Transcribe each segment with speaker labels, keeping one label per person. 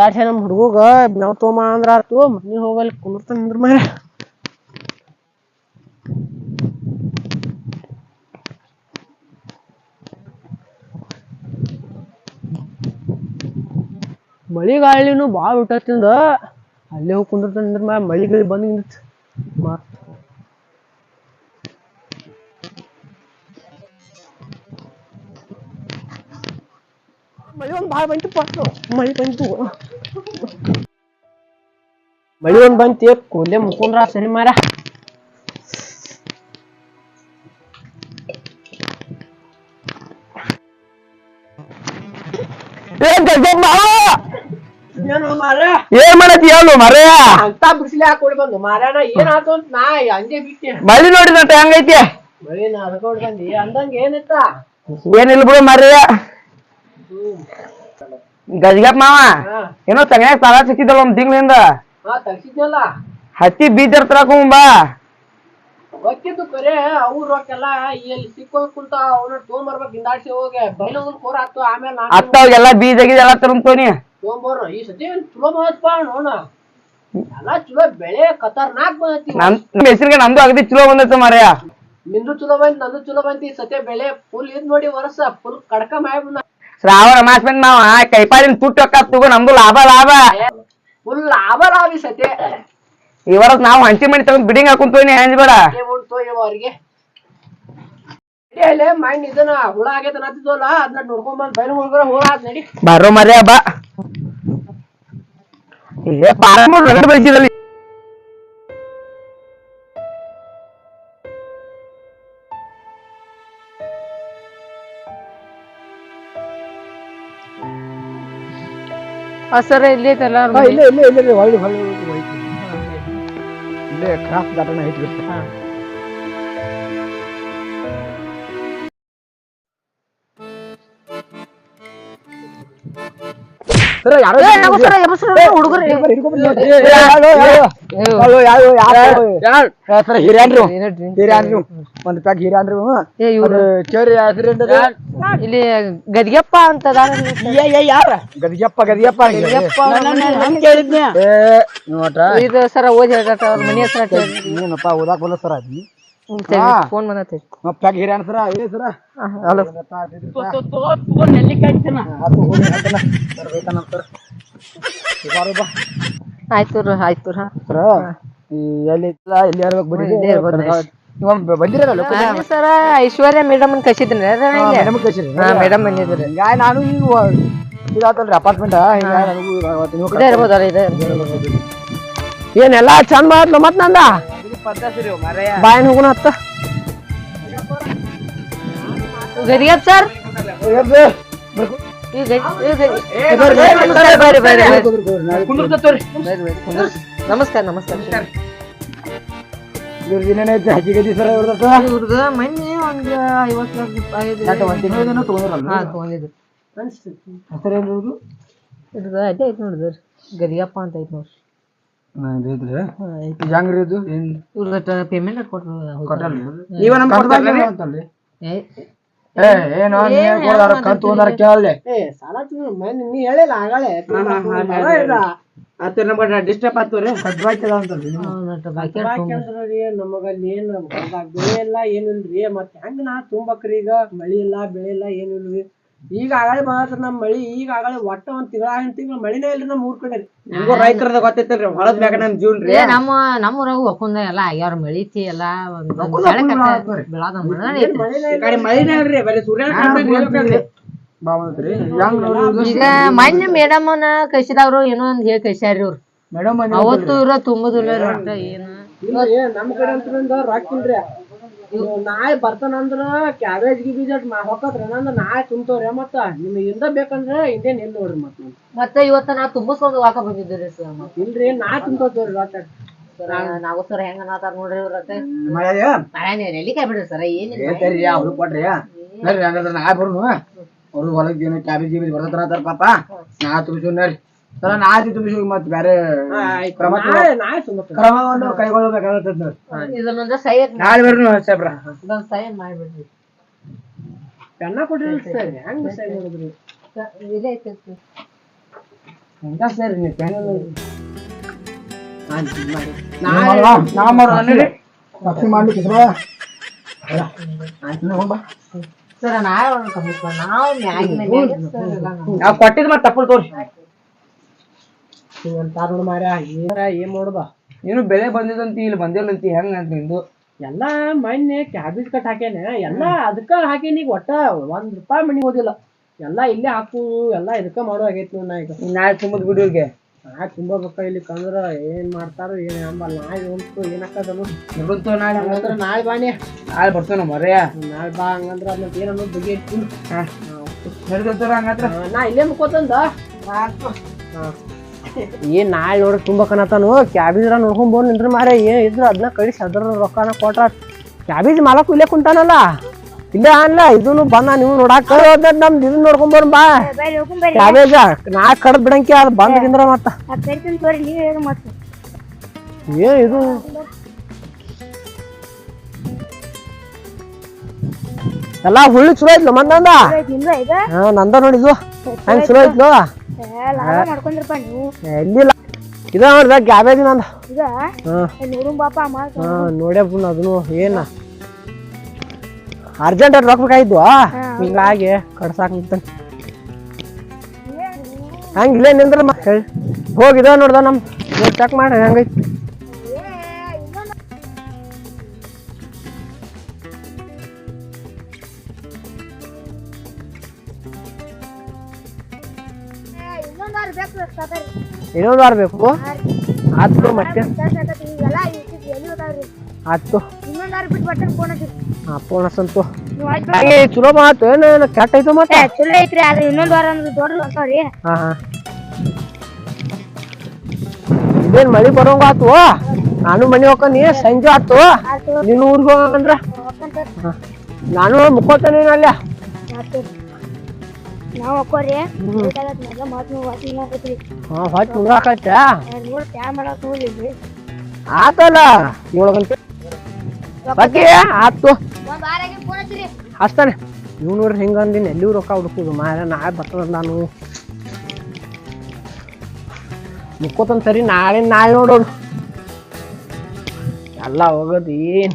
Speaker 1: ಗಿಂದಾಡ್ಸೆ ನಮ್ ಹುಡುಗ ನಾವ್ ತೊಗೊಂಬ ಅಂದ್ರ ಆತು ಮನಿ ಹೋಗಲ್ ಕುಂದ್ರತಾನ ನಿಂದ್ರ ಮಾರ ಮಳಿ ಗಾಳಿನು ಭಾಳ ಬಿಟ್ಟತ್ತಿಂದ ಅಲ್ಲೇ ಹೋಗಿ ಕುಂದಿರ್ತಾನ ನಿಂದ್ರ ಮ್ಯಾಲ ಮಳಿ ಗಿಳಿ ಬಂದ್ ನಿಂದಿತ್ ಮತ್. ಮಳಿ ಒಂದ್ ಭಾಳ ಬಂತು ಪಟ್ಟು ಮಳಿ ಬಂತು. ಮಳಿ ಒಂದ್ ಬಂತಿ ಕೂಲೆ ಮುಕೊಂಡ್ರ ಸರಿ ಮಾರ ಏನು
Speaker 2: ಮಾಡತ್ತಿ ಹೇಳು ಮರೆಯ
Speaker 1: ಅಂತ ಬಿಸಿಲಿ ಹಾಕೊಂಡು ಬಂದು. ಮಾರಾಣ ಏನಾಯ್ತು ಅಂತ ನಾ ಹಂಗೆ ಬಿಟ್ಟೆ.
Speaker 2: ಮಳಿ ನೋಡಿ ನಟ ಹೆಂಗೈತಿ?
Speaker 1: ಮಳಿ ನಾ ಅದಕ್ಕೋಡ್ ಬಂದಿ. ಅಂದಂಗ ಏನಿತ್ತ?
Speaker 2: ಏನಿಲ್ಲ ಬಿಡು ಮರ್ಯ ಗಜಗಪ್ಪ ಮಾವ? ಏನೋ ತಗನ್ಯಾಗ ಸಾಲ ಸಿಕ್ಕಿದ್ದಲ್ಲ ಒಂದ್ ತಿಂಗಳಿಂದ?
Speaker 1: ಹಾ ತಗ್ಸಿದ್ನಲ್ಲ
Speaker 2: ಹತ್ತಿ ಬೀಜ ತರಕೊಂಡ್ ಬಾ.
Speaker 1: ಗೊತ್ತಿದ್ದು ಕರೆ ಅವ್ರು ರೊಕ್ಕೆಲ್ಲ ಇಲ್ಲಿ ಸಿಕ್ಕೋ ಕುಂತ ಅವನ ತೊಗೊಂಬರ್ಬೇಕು ಹಿಂದಾಡ್ಸಿ ಹೋಗಿ. ಬೈಲೊಂದ್ ಕೋರ್ ಆತು ಆಮೇಲೆ ನಾನು
Speaker 2: ಅತ್ತಾವ್ ಎಲ್ಲಾ ಬೀಜ ಗೀಜ ಎಲ್ಲ ತರಂತೋನಿ
Speaker 1: ತೊಗೊಂಬರ್ರು ಈ ಸತಿ ಚಲೋ ಬಂದಪ್ಪ ನೋಡ ಎಲ್ಲ ಚಲೋ ಬೆಳೆ ಖತರ್ನಾಕ್ ಬಂದೈತಿ.
Speaker 2: ನಮ್ ಹೆಸರಿಗೆ ನಮ್ದು ಅಗದಿ ಚಲೋ ಬಂದೈತೆ ಮಾರ್ಯ.
Speaker 1: ನಿಂದು ಚಲೋ ಬಂತ್ ನಂದು ಚಲೋ ಬಂತಿ ಈ ಸತಿ ಬೆಳೆ ಫುಲ್ ಇದ್ ನೋಡಿ ವರ್ಷ ಫುಲ್ ಕಡ್ಕ ಮಾಡಿ
Speaker 2: ಶ್ರಾವಣ ಮಾಸ ಬಂದ್ ಮಾವ ಕೈಪಾಲಿನ ತುಟ್ಟು ಅಕ್ಕ ತಗೋ ನಮ್ದು ಲಾಭ ಲಾಭ.
Speaker 1: ಫುಲ್ ಲಾಭ ಲಾಭ ಈ ಸತಿ.
Speaker 2: ಈ ವರ್ಷ ನಾವು ಹಂಚಿ ಮಣಿ ತಗೊಂಡ್ ಬಿಡಿಂಗ್ ಹಾಕೊಂತೋನಿ ಬೇಡ.
Speaker 1: ಏ ಬೇಡ ಅವ್ರಿಗೆ. ಮೈಂಡ್ ಇದನ್ನ ಹುಳ ಆಗೈತೆ ಅನ್ನತ್ತಿದ್ವಲ್ಲ ಅದನ್ನ ನೋಡ್ಕೊಂಡ್ ಬಂದ್ ಬೈಲ್ ಹುಡುಗರ ಹುಳ ನಡಿ.
Speaker 2: ಬರೋ ಮರ್ಯ ಬಾ. ಪಾರಮ್ಮ ರಗಡ್ ಬೆಳೆಸಿದಲ್ಲಿ
Speaker 1: ಸರ್ ಇಲ್ಲೇ ಐತಲ್ಲ
Speaker 3: ಇಲ್ಲೇ ಇಲ್ಲೇ ಇಲ್ಲೇ ಹೊಳ್ಳಿ ಹೊಳ್ಳಿ ಹೋಯ್ತು ಇಲ್ಲೇ ಕ್ರಾಫ್ಟ್ ದಾಟನ ಐತಿ ಒಂದ್ ಪ್ಯಾಕ್ ಹಿರಿಯನ್ರು ಚೇರಿ
Speaker 1: ಇಲ್ಲಿ ಗದಿಗೆಪ್ಪ ಅಂತ
Speaker 3: ಯಾರ? ಏ ನೋಟ
Speaker 1: ಇದು ಸರ ಓದಿ ಹೇಳ್ತಾರೆ ಮನೆ ಹತ್ರ
Speaker 3: ಏನಪ್ಪ ಓದಾಕ್ ಬಲ್ಲ ಸರ್ ಅದ್ನಿ
Speaker 1: ಫೋನ್ ಬಂದೈತಿ.
Speaker 3: ಪ್ಯಾಕ್ ಹಿರಿಯನ್ ಸರ ಏ ಸರ
Speaker 1: ಹಲೋ. ಆಯ್ತು ರೀ ಆಯ್ತು ರೀ
Speaker 3: ಸರ ಎಲ್ಲಿ ಎಲ್ಲಿ ಇರ್ಬೇಕು ಬರೀ ಬಂದಿರಲ್ಲ
Speaker 1: ಸರ ಐಶ್ವರ್ಯ ಮೇಡಮ್ ಕಳ್ಸಿದ್ರಿ
Speaker 3: ಮೇಡಮ್
Speaker 1: ಬಂದಿದ್ರಿ.
Speaker 3: ನಾನು ಈಗ ಇದಾತಲ್ರಿ ಅಪಾರ್ಟ್ಮೆಂಟ್ ನನಗೂ
Speaker 1: ಇದೇ ಇರ್ಬೋದಲ್ಲ ಇದೆ ಏನೆಲ್ಲ ಚಂದ ಮಾಡ್ಲ ಮತ್ ನಂದ? ಬಾಯನ್ ಹೋಗುಣ ಹತ್ತ ಗದಿಗೆಪ್ ಸರ್. ನಮಸ್ಕಾರ ನಮಸ್ಕಾರ.
Speaker 3: ಇವ್ರದ್ದು ಏನೇನೈತಿ ಹಕ್ಕಿ ಗದಿ ಸರ ಇವ್ರದ್ದು
Speaker 1: ಮೊನ್ನೆ ಒಂದ್ ಐವತ್ತು ಲಕ್ಷ ತಗೊಂಡಿದ್ರು.
Speaker 3: ಹೆಸರು ಇವ್ರದ್ದು
Speaker 1: ಅದೇ ಐತಿ ನೋಡಿದ್ರಿ ಗದಿಯಪ್ಪ ಅಂತ ಐತೆ ನೋಡ್ರಿ.
Speaker 3: ಐತ್ರಿ ಹೆಂಗ್ರಿ ಇದು? ಏನ್?
Speaker 1: ಪೇಮೆಂಟ್ ಕೊಟ್ರು
Speaker 3: ನೀವ? ಏ ಏನು ನೀನ್ ಕೊಡದಾರ ಕಂತು ಒಂದಾರ ಕೇಳಲೆ
Speaker 1: ನೀ ಹೇಳಿಲ್ಲ ಆಗಲೇ.
Speaker 3: ಆತರ ನಮ್ಗೆ ಡಿಸ್ಟರ್ಬ್ ಅಂತಲ್ರಿ
Speaker 1: ನಮಗಲ್ಲಿ ಏನ್ ಬೆಳೆ ಇಲ್ಲ ಏನಿಲ್ರಿ. ಮತ್ತೆ ಹೆಂಗ್ ನಾ ತುಂಬಕ್ರಿ ಈಗ? ಮಳಿ ಇಲ್ಲ ಬೆಳೆ ಇಲ್ಲ ಏನಿಲ್ರಿ. ಈಗ ಮಾತ್ರ ನಮ್ಮ ನಮ್ ಮಳಿ ಈಗ ಆಗಲೇ ಒಟ್ಟ ಒಂದ್ ತಿಂಗಳ ಎಂಟ್ ತಿಂಗಳ ಮಳಿನೇ ಇಲ್ರಿ ನಮ್ ಊರ್ ಕಡೆ.
Speaker 3: ನಿಮ್ಗೂ ರೈತರದ ಗೊತ್ತೈತಲ್ರಿ ಹೊಲದ ಮ್ಯಾಗ ನಮ್ ಜೀವನ್ ರೀ
Speaker 4: ನಮ್ಮ ನಮ್ಮ ಊರಾಗ ಒಕ್ಕುಂದ ಎಲ್ಲ ಆಗ್ಯಾರ ಮಳಿತಿ ಎಲ್ಲ ಒಂದು ಬೆಳೆ ಕಟ್ಟ ಬೆಳಾದ ಮಣ್ಣ ಐತಿ.
Speaker 3: ಈ ಕಡೆ ಮಳಿನೇ ಇಲ್ರಿ ಬರೀ ಸೂರ್ಯನ ಬಾ ಹೆಂಗ್
Speaker 4: ಈಗ ಮೊನ್ನೆ ಮೇಡಮ್ನ ಕಳ್ಸಿದವ್ರು ಏನೋ ಒಂದ್ ಹೇಳಿ ಕಸಿಯಾರಿ ಅವ್ರು
Speaker 3: ಮೇಡಮ್
Speaker 4: ಅವತ್ತು ಇರೋ ತುಂಬುದಿಲ್ಲ ರೊಕ್ಕ ಏನು.
Speaker 1: ನಮ್ ಕಡೆ ಅಂತಂದ್ರ ರೊಕ್ಕ ಇಲ್ರಿ. ಇವ್ ನಾಳೆ ಬರ್ತಾನಂದ್ರ ಕ್ಯಾಬೇಜ್ ಗಿಬೇಜ್ ಹೊಕ್ಕತ್ರ. ನಂದ್ರ ನಾಳೆ ತುಂಬ್ತವ್ರಿ ಮತ್ತ. ನಿಮ್ಗೆ ಇಂದ ಬೇಕಂದ್ರ ಇಂದೇನ್ ಇಲ್ಲ ನೋಡ್ರಿ ಮತ್ತ
Speaker 4: ಮತ್ತ ಇವತ್ತ ನಾ ತುಂಬಿಸ್ಕೊಂಡ್ ವಾಕ ಬಂದಿದ್ದೀರಿ ಸರ್
Speaker 1: ಇಲ್ರಿ ನಾ ತುಂಬ್ತವ್ರಿ ರೊಕ್ಕ.
Speaker 4: ನಾವು ಸರ್ ಹೆಂಗ ಅನ್ನತಾರ ನೋಡ್ರಿ ಇವ್ರ ರೊಕ್ಕ.
Speaker 3: ಮಳೆ
Speaker 4: ಮಳೆ ನೆಲ್ಲಿಕಾಯಿ ಬಿಡ್ರಿ ಸರ್? ಏನಿಲ್ಲ.
Speaker 3: ಅವ್ರು ಕೊಡ್ರಿ ನೋಡ್ರಿ ಹಂಗಂದ್ರ ನಾ ಬರ್ನು. ಅವ್ರು ಹೊಲಕ್ ಏನು ಕ್ಯಾಬೇಜ್ ಗೀಬೇಜ್ ಬರ್ತತ್ರ ಅಂತಾರ ಪಾಪ. ನಾ ತುಂಬ ನೋಡ್ರಿ. ಸರ ನಾ ತುಂಬಿಸಿ ಮತ್ತೆ ಬೇರೆ ಕ್ರಮ
Speaker 1: ನಾಳೆ ನಾಳೆ
Speaker 3: ಕ್ರಮವನ್ನು ಕೈಗೊಳ್ಳಬೇಕಾಗತ್ತದ
Speaker 4: ಇದನ್ನೊಂದು ಸೈನ್
Speaker 3: ನಾಳೆ ಬರ್ನು ಸಾಹೇಬ್ರ
Speaker 4: ಇದೊಂದು ಸೈನ್ ಮಾಡ್ಬಿಡ್ರಿ.
Speaker 1: ಪೆನ್ನ ಕೊಟ್ಟಿರಿ ಸರ್ ಹೆಂಗ್ ಸೈ ಮಾಡಿದ್ರಿ?
Speaker 4: ಇದೇ ಐತೆ
Speaker 2: ಹಂಗ ಸರ್ ನೀವು
Speaker 3: ನಾ ಮಾಡೋ. ನಡಿ ರಕ್ಷಣೆ ಮಾಡ್ಲಿಕ್ಕೆ ಇದ್ರ?
Speaker 4: ಸರ್ ನಾಳೆ ಒಂದು ಕಮಿಟ್ ನಾವು ಮ್ಯಾಗಿನ ಮ್ಯಾಗೆ sir ಎಲ್ಲ ನಾವು.
Speaker 2: ನಾವು ಕೊಟ್ಟಿದ್ ಮತ್ತೆ ತಪ್ಪು ತೋರ್ಸಿ.
Speaker 1: ನೋಡ್ ಮಾರ್ಯ ಏನ
Speaker 2: ಬೆಳೆ ಬಂದಿದಂತಿ ಇಲ್ಲಿ ಬಂದಿಲ್ಲಂತಿ ಹೆಂಗ ಅಂತ ನಿಂದು?
Speaker 1: ಎಲ್ಲಾ ಮೊನ್ನೆ ಕ್ಯಾಬೇಜ್ ಕಟ್ ಹಾಕೇನೆ ಎಲ್ಲಾ ಅದಕ್ಕ ಹಾಕೇನಿ ಈಗ ಒಟ್ಟ ಒಂದ್ ರೂಪಾಯಿ ಮನಿ ಹೋದಿಲ್ಲ. ಎಲ್ಲಾ ಇಲ್ಲೇ ಹಾಕು ಎಲ್ಲಾ ಇದಕ್ಕ ಮಾಡೋ ಆಗೈತಿ ನಾ ಈಗ.
Speaker 2: ನಾಳೆ ತುಂಬದ್ ಬಿಡುವಿಗೆ
Speaker 1: ನಾ ತುಂಬಾ ರೊಕ್ಕ ಇಲ್ಲಿ ಕಂದ್ರ ಏನ್ ಮಾಡ್ತಾರೋ ಏನ್ ಅಂಬಲ್ಲ ನಾಳೆ ಉಂಟು ಏನ್ ಹಾಕದನು
Speaker 2: ನೋಡುತ್ತೋ ನಾಳೆ
Speaker 1: ಹಂಗಂದ್ರ ನಾಳೆ ಬಾನಿ
Speaker 2: ನಾಳೆ ಬರ್ತೇನೆ ಮರೆಯ?
Speaker 1: ನಾಳೆ ಬಾ ಹಂಗಂದ್ರ ಅದ್ ಏನ್ ಅನ್ನೋದು ಬಗ್ಗೆ ಇಟ್ಕೊಂಡು ನಾ ಇಲ್ಲೇ ಮುಕ್ಕೋತಂದ? ಏನ್ ನಾಳೆ ನೋಡ್ರಿ ತುಂಬಾ ಕನತಾನು ಕ್ಯಾಬೇಜ್ ನೋಡ್ಕೊಂಡ್ ಬೋನ್ ನಿಂದ್ರ ಮಾರೆ. ಏನ್ ಇದ್ರು ಅದನ್ನ ಕಳಿಸಿ ಅದ್ರ ರೊಕ್ಕನ ಕೊಟ್ರ ಕ್ಯಾಬೇಜ್ ಮಾಲಕ್ ಇಲ್ಲೇ ಕುಂತಾನಲ್ಲ. ಇಲ್ಲೇ ಅನ್ಲ ಇದನ್ನು ಬಂದ ನೀವು ನೋಡಾಕ ನಮ್ದು ಇದನ್ನ ನೋಡ್ಕೊಂಡ್ ಬಾ ಕ್ಯಾಬೇಜ ನಾ ಕಡ್ದ್ ಬಿಡಂಕಿ ಅದ್ ಬಂದ್ ಗಿಂದ್ರ ಮತ್ತ. ಏನ್ ಇದು? ಎಲ್ಲಾ ಹುಳ್ಳಿ ಚಲೋ ಐತ್ಲ ಮಂದಂದ ಹಾ ನಂದ ನೋಡಿದ್ವು ಹಂಗ ಚಲೋ ಐತ್ಲು?
Speaker 5: ಮಾಡ್ಕೊಂಡ್ರಪ್ಪ ನೀವು.
Speaker 1: ಎಲ್ಲಿಲ್ಲ ಇದ ನೋಡ್ದ ಕ್ಯಾಬೇಜ್ ನಂದ.
Speaker 5: ನೋಡು ಬಾಪ
Speaker 1: ನೋಡ್ಯ ಬುನ್ ಅದನ್ನು ಏನ? ಅರ್ಜೆಂಟ್ ರೊಕ್ಕ ಬೇಕಾಗಿದ್ವು. ಹಿಂಗಾಗಿ ಕಡ್ಸಾಕ್ ನಿಂತಾನೆ. ಹಂಗಿಲ್ಲ ನಿಂದ್ರಮ್ಮ ಹೇಳಿ. ಹೋಗಿದ ನೋಡ್ದ ನಮ್ ಚೆಕ್ ಮಾಡಿ ಹೆಂಗೈತಿ. ಇನ್ನೊಂದು ವಾರ ಬೇಕು ಆತು ಮತ್ತೆ ಆತು
Speaker 5: ಫೋನ್
Speaker 1: ಹಚ್ಚಂತು. ಹಂಗೆ ಚಲೋ ಮಾತು ಏನು ಕೆಟ್ಟ ಐತೋ ಮತ್ತೆ
Speaker 5: ಚಲೋ ಐತ್ರಿ ಅದು ಇನ್ನೊಂದು ವಾರ ಅಂದ್ರೆ ದೊಡ್ಡ ಅಂತಾವ್ರಿ.
Speaker 1: ಹಾ ಹಾ. ಇದೇನ್ ಮಳಿ ಬರೋಂಗ ಆತು? ನಾನು ಮನಿ ಹೋಗ್ಕೊಂಡಿ ಸಂಜೆ ಆತು?
Speaker 5: ನಿನ್ನ
Speaker 1: ನೀನು ಊರಿಗೆ ಹೋಗಂದ್ರ ನಾನು ಮುಕ್ಕೋತಾನೆ ಅಲ್ಲೇ.
Speaker 5: ಆತು ನಾವು ಹಾಕೋರಿ ಮೊದಲ ಮಾತು ನೀವು ವಾಸಿ
Speaker 1: ಹಾ ಹೊಟ್ಟೆ
Speaker 5: ನೋಡಿ ನೋಡಿದ್ರಿ
Speaker 1: ಆತಲ್ಲ ಏಳು ಗಂಟೆ ಬಾಕಿ ಆತು ಹಚ್ತಾನೆ. ಇವ್ ನೋಡ್ರಿ ಹಿಂಗ ಅಂದಿನ ಎಲ್ಲಿ ರೊಕ್ಕ ಹುಡುಕುದು. ಮಾರ ನಾಳೆ ಬರ್ತದ ನಾನು. ಮುಕ್ಕೋತಂತ ಸರಿ ನಾಳೆ ನಾಳೆ ನೋಡೋಣ. ಎಲ್ಲ ಹೋಗೋದು ಏನ್?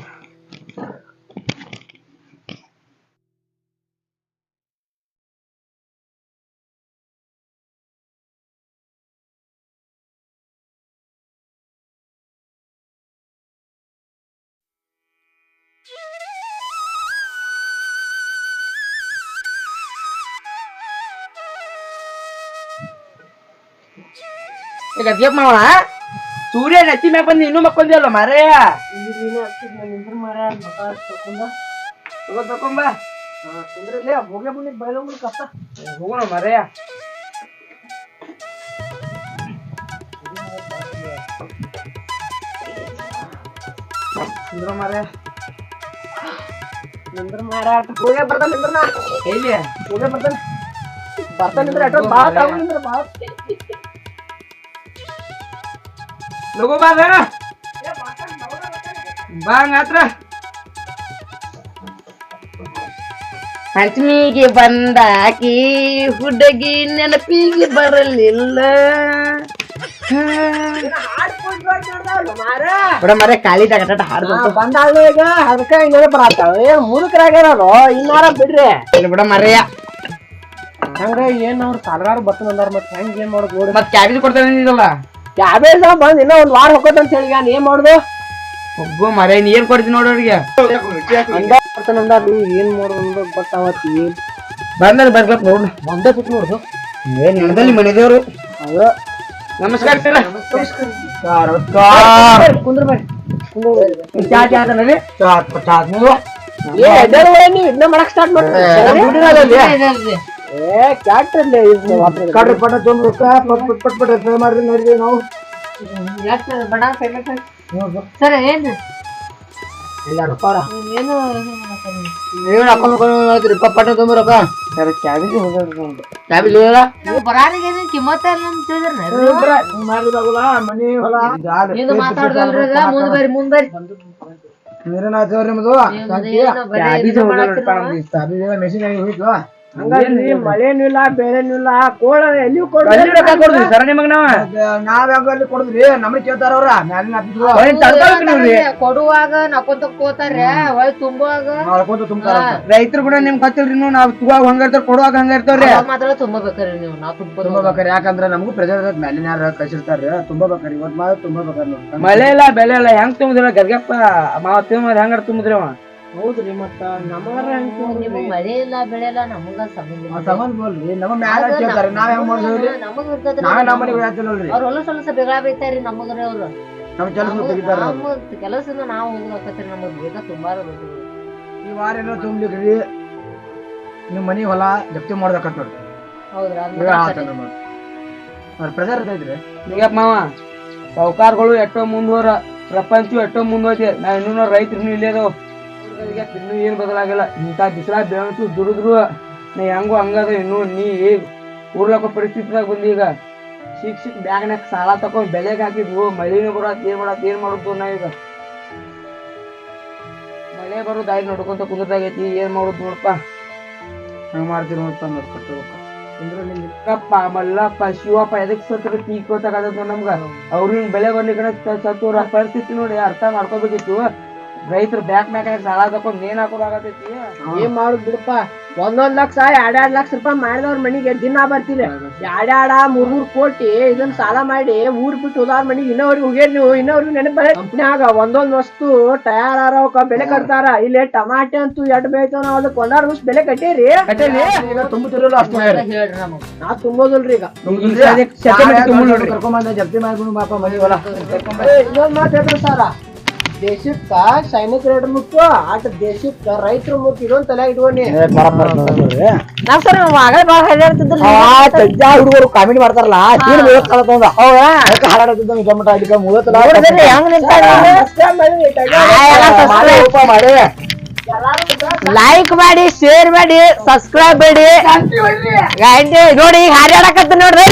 Speaker 2: ಈಗ ಅದ್ಯಪ್ ಮಾವಣ ಸೂರ್ಯ ನೆತ್ತಿ ಮ್ಯಾಗ ಬಂದು ಇನ್ನೂ ಮಕ್ಕೊಂದಿಯಲ್ಲ ಮರ್ಯ ತಗೊಂಬ ಹೋಗೋಣ ಮರ್ಯ ಕುಂದ್ರ ಮರ್ಯ
Speaker 1: ನಿಂದ್ರ ಮಾರ ಹೋಗೇ ಬರ್ತಾನೆ ನಿಂದ್ರ ನಾ
Speaker 2: ಎಲ್ಲಿ
Speaker 1: ಹೋಗೇ ಬರ್ತಾನೆ ಬರ್ತಾನೆ ನಿಂದ್ರ ಅಟೋ ಭಾಳ ತಗೊಂಡ್ ನಿಂದ್ರ ಭಾಳ
Speaker 2: ಲಗು ಬಾ ಬೇಡ ಬಾ ಹಂಗಾತ್ರ. ಪಂಚಮಿಗೆ ಬಂದಾಕಿ ಹುಡುಗಿ ನೆನಪಿಗೆ ಬರಲಿಲ್ಲ. ಬಿಡ ಮರೆ ಖಾಲಿ ತಗಟ ಹಾಡ್ಬೇಕು
Speaker 1: ಬಂದಾಳ ಈಗ ಅದಕ್ಕೆ ಇನ್ನೇನು ಬರತ್ತಾಳ. ಏನ್ ಮುದುಕರಾಗ್ಯಾರೋ ಇನ್ನಾರ ಬಿಡ್ರಿ.
Speaker 2: ಇಲ್ಲಿ ಬಿಡ ಮರೆಯ
Speaker 1: ಹಂಗ ಏನ್ ಅವ್ರ ಸಾಲಗಾರ ಬರ್ತಾರ ಅಂದಾರ ಮತ್ ಹೆಂಗ್ ಏನ್ ಮಾಡೋದು ಮತ್ತೆ
Speaker 2: ಮತ್ ಕ್ಯಾಬೇಜ್ ಕೊಡ್ತಾನೆ
Speaker 1: ಕ್ಯಾಬೇಜ್ ಬಂದ್ ಇನ್ನೂ ಒಂದ್ ವಾರ ಹೋಗೋದ್ ಅಂತ ಹೇಳಿ ನಾನು ಏನ್ ಮಾಡುದು?
Speaker 2: ಒಬ್ಬ ಮರೆ ಏನ್ ಕೊಡ್ತೀನಿ ನೋಡೋರಿಗೆ
Speaker 1: ಅವ್ರಿಗೆ? ಅಂದಾರ ಏನ್ ಮಾಡೋದು ಗೊತ್ತಾವತ್ತಿ ಏನ್
Speaker 2: ಬಂದ್ರೆ ಬರ್ಬೇಕು ನೋಡು.
Speaker 1: ಒಂದೇ ಸುತ್ತ ನೋಡುದು
Speaker 2: ಏನ್ ನಡೆದಲ್ಲಿ ಮನೆ ದೇವ್ರು
Speaker 1: ಅದ
Speaker 2: ನಮಸ್ಕಾರ. ಸರ್
Speaker 1: ಕುಂದ್ರ
Speaker 2: ಚಾ ಚಾ ಅದನಲ್ಲಿ
Speaker 1: ಏ ಎದ್ದೇಳು ಏ, ನೀವ್ ಇದನ್ನ ಮಾಡಕ್ ಸ್ಟಾರ್ಟ್ ಮಾಡ್ರಿ ಏ ಕ್ಯಾಟ್ ಇರ್ಲಿ ಇದು. ವಾಪಸ್
Speaker 3: ಕಡ್ರಿ ಪಟ ತೊಂದ್ ರೊಕ್ಕ ಪಟ್ ಪಟ್ ಪಟ್ ಪಟ್ ಎಫ್ ಮಾಡ್ರಿ ನೋಡಿದ್ವಿ ನಾವು.
Speaker 4: ಸರ್. ಏನ್ರಿ
Speaker 3: ಇಲ್ಲ ರೊಕ್ಕ
Speaker 4: ಏನು
Speaker 3: ನೀವು ಹಾಕೊಂಡು ಹೇಳ್ತೀರಿ? ಪಟ್ ತೊಂಬ ರೊಕ್ಕ ಕ್ಯಾಬೇಜ್ ಹೋಗೋದು ಕ್ಯಾಬೇಜ್ ಹೋಗಲ್ಲ
Speaker 4: ನೀವು ಬರಾರಿಗೆ ಏನು ಕಿಮ್ಮತ್ತ ಇಲ್ಲ ಅಂತ ಹೇಳಿದ್ರಿ
Speaker 3: ಮಾಡಿದಾಗಲ್ಲ ಮನೆ ಹೊಲ.
Speaker 4: ಇದು ಮಾತಾಡ್ದಲ್ರಿ ಮುಂದೆ ಮುಂದ್ ಬರ್ರಿ. ಬರ್ರಿ?
Speaker 3: ಮೆಷಿನ್ ಹೋಯ್ತು.
Speaker 1: ಹಂಗಲ್ರಿ ಮಳೆನೂ ಇಲ್ಲ ಬೆಳೆನೂ ಇಲ್ಲ ಕೋಳ ಎಲ್ಲಿ
Speaker 2: ಕೊಡ್ರಿ ರೊಕ್ಕ ಕೊಡ್ತೀವಿ ಸರ ನಿಮಗ್ ನಾವ
Speaker 3: ನಾವ್ ಹೆಂಗಲ್ಲಿ ಕೊಡುದ್ರಿ? ನಮಗ್ ಕೇಳ್ತಾರ ಅವ್ರ ಮ್ಯಾಲಿನ
Speaker 4: ಕೊಡುವಾಗ ನಕ್ಕೊಂತ ಹೊಳ್ ತುಂಬುವಾಗ.
Speaker 3: ತುಂಬ್ತಾರ
Speaker 2: ರೈತರು ಕೂಡ ನಿಮ್ಗ್ ಗೊತ್ತಿಲ್ರಿ ನೀವು ನಾವ್ ತುವಾಗ ಹಂಗ ಇರ್ತಾರ ಕೊಡುವಾಗ ಹಂಗ ಇರ್ತಾವ್ರಿ.
Speaker 4: ಮಾತ್ರ ತುಂಬಬೇಕ್ರಿ ನೀವು ನಾವ್ ತುಂಬ
Speaker 3: ತುಂಬಬೇಕಾರೆ ಯಾಕಂದ್ರ ನಮಗೂ ಪ್ರೆಜರ್ ಮ್ಯಾಲಿನ ಯಾರ ಕಳ್ಸಿರ್ತಾರ ತುಂಬಬೇಕಾರೆ ಇವತ್ ಮಾತ್ರ ತುಂಬಬೇಕ್ರಿ
Speaker 2: ಮಳೆ ಇಲ್ಲ ಬೆಳೆ ಇಲ್ಲ ಹೆಂಗ್ ತುಂಬಿದ್ರ ಗರ್ಗಪ್ಪ ಮಾವ ತಿಮ್ಮ ಹೆಂಗಾರ ತುಂಬಿದ್ರಿ ಅವ?
Speaker 1: ಹೌದ್ರಿ ಮತ್ತ ನಮಗಾರ
Speaker 4: ಮಳೆ ಇಲ್ಲ ಬೆಳೆ ಇಲ್ಲ ನಮಗ ಸಂಬಂಧ
Speaker 3: ಆ
Speaker 4: ಇಲ್ಲ.
Speaker 3: ಸಂಬಂಧ ಬೋಲ್ರಿ ನಮ್ಮ ಮ್ಯಾಲ ಕೇಳ್ತಾರ ನಾವ್ ಹೆಂಗ್ ಮಾಡ್ದೇವ್ರಿ
Speaker 4: ನಮಗ್ ಇರ್ತದ್ರಿ
Speaker 3: ನಾವೇ ನಮ್ಮ ಮನೆಗೆ
Speaker 4: ಅವ್ರ ಹೊಲಸ ಹೊಲಸ ಬೆಗಳ ಬೈತಾರಿ ನಮಗ್ರಿ ಅವ್ರು.
Speaker 3: ನಮ್ಮ ಕೆಲಸ ತೆಗಿತಾರ
Speaker 4: ನಮ್ಮ ಕೆಲಸದಿಂದ ನಾವು ನಮಗ್ ಬೇಗ.
Speaker 3: ಈ ವಾರ ಏನೋ ತುಂಬ್ಲಿಕ್ರಿ. ನಿಮ್ ಮನಿ ಹೊಲ ಜಪ್ತಿ ಮಾಡ್ಬೇಕಂತ ನೋಡ್ರಿ.
Speaker 4: ಹೌದ್ರಾ
Speaker 3: ಪ್ರೆಜರ್ ಇರ್ತೈತ್ರಿ.
Speaker 2: ನಿಗಪ್ಪ ಮಾವ ಸಾವುಕಾರಗಳು ಎಷ್ಟೋ ಮುಂದುವರ ಪ್ರಪಂಚ ಎಷ್ಟೋ ಮುಂದುವೈತಿ ನಾ ಇನ್ನೂ ರೈತರು ಇಲ್ಲೇ ಅದಾವ ಇನ್ನೂ ಏನ್ ಬದಲಾಗಿಲ್ಲ. ಇಂಥ ಬಿಸಿಲ ಬೆಳಕು ದುಡಿದ್ರು ನಾ ಹೆಂಗೋ ಹಂಗದ ಇನ್ನು ನೀ ಊರ್ಲಕ್ಕ ಪರಿಸ್ಥಿತಿದಾಗ ಬಂದಿ ಈಗ. ಸಿಕ್ ಸಿಕ್ ಬ್ಯಾಗ್ನಾಗ ಸಾಲ ತಕೊಂಡ್ ಬೆಲೆಗೆ ಹಾಕಿದ್ವು ಮಳಿನೂ ಬರತ್, ಏನ್ ಮಾಡತ್, ಏನ್ ಮಾಡುದು ನಾವೀಗ ಮಳೆ ಬರೋ ದಾರಿ ನೋಡ್ಕೊಂತ ಕುಂದ್ರದಾಗೈತಿ, ಏನ್ ಮಾಡುದು ನೋಡಪ್ಪ.
Speaker 3: ಹಂಗ ಮಾಡ್ತೀರಿ ನೋಡ್ತಾ ನೋಡ್ಕೊತ
Speaker 2: ಕಪ್ಪ ಮಲ್ಲಪ್ಪ, ಶಿವಪ್ಪ, ಎದಕ್ ಸತ್ರ ಪೀಕ್ ಗೊತ್ತಾಗದ ನಮ್ಗ. ಅವ್ರಿನ್ ಬೆಳೆ ಬರ್ಲಿಕ್ಕೆ ಸತ್ತೋರ ಪರಿಸ್ಥಿತಿ ನೋಡಿ ಅರ್ಥ ಮಾಡ್ಕೋಬೇಕಿತ್ತು. ರೈತರು ಬ್ಯಾಕ್ ಮ್ಯಾಕ್ ಸಾಲ ತಕೊಂಡ್ ನೇನ್ ಹಾಕೋದಾಗತೈತಿ
Speaker 1: ಏನ್ ಮಾಡುದ್ ಬಿಡಪ್ಪ? ಒಂದೊಂದ್ ಲಕ್ಷ ಎರಡೆರಡ್ ಲಕ್ಷ ರೂಪಾಯಿ ಮಾಡಿದವ್ರ ಮನಿಗೆ ದಿನ ಬರ್ತೀರಿ ಎರಡೆರಡ ಮೂರ್ ಮೂರ್ ಕೋಟಿ ಇದನ್ನ ಸಾಲ ಮಾಡಿ ಊರ್ ಬಿಟ್ಟು ಹೋದವ್ರ ಮನಿಗೆ ಇನ್ನೋರ್ಗೆ ಹೋಗ್ಯಾರ ನೀವು ಇನ್ನೋರ್ಗೆ ನೆನಪ ಕಂಪ್ನ್ಯಾಗ ಒಂದೊಂದ್ ವಸ್ತು ತಯಾರಾರವಕ್ಕ ಬೆಲೆ ಕಟ್ತಾರ. ಇಲ್ಲಿ ಟಮಾಟೆ ಅಂತೂ ಎಟ್ ಬೇಯ್ತಾವ ನಾವ್ ಅದಕ್ಕೆ ಒಂದಾರು ವರ್ಷ ಬೆಲೆ ಕಟ್ಟೇರಿ.
Speaker 3: ಈಗ ತುಂಬುತ್ತಿರಲ್ಲ ಅಷ್ಟು.
Speaker 4: ಹೇಳ್ರಿ ನಮಗ್
Speaker 1: ನಾ ತುಂಬೋದಿಲ್ರಿ ಈಗ.
Speaker 3: ಕರ್ಕೊಂಬಂದ ಜಪ್ತಿ ಮಾಡ್ಕೊಂಡು ಬಾಪ ಮನಿ ಹೊಲ.
Speaker 1: ಏ, ಇನ್ನೊಂದ್ ಮಾತು ಹೇಳ್ರಿ ಸರ. ದೇಶಕ್ಕ ಸೈನಿಕ ರೇಟ್ ಮುಟ್ಟು ಆಟ ದೇಶಕ್ಕ ರೈತರ ಮುಟ್ಟು ಇದೊಂದ್ ತಲೆ ಇಟ್ಕೊಂಡಿ.
Speaker 4: ಸರ್ ಬಾಳ
Speaker 3: ಹುಡುಗರು ಕಾಮಿಡಿ ಮಾಡ್ತಾರಲ್ಲ ತೀರ್ ಮೂವತ್ತು ಕಾಲ ತಗೊಂಡ ಅದಕ್ಕೆ ಹಾರಾಡತ್ತಿದ್ದ ಟೊಮೆಟೊ ಅಡಿಕ ಮೂವತ್ತು
Speaker 4: ಹೆಂಗ್
Speaker 3: ಮಾಡಿ
Speaker 4: ಲೈಕ್ ಮಾಡಿ. ಶೇರ್ ಮಾಡಿ ಸಬ್ಸ್ಕ್ರೈಬ್ ಮಾಡಿ ಗಂಟೆ ನೋಡಿ ಈಗ ಹಾರ್ಯಾಡಕತ್ತ ನೋಡ್ರಿ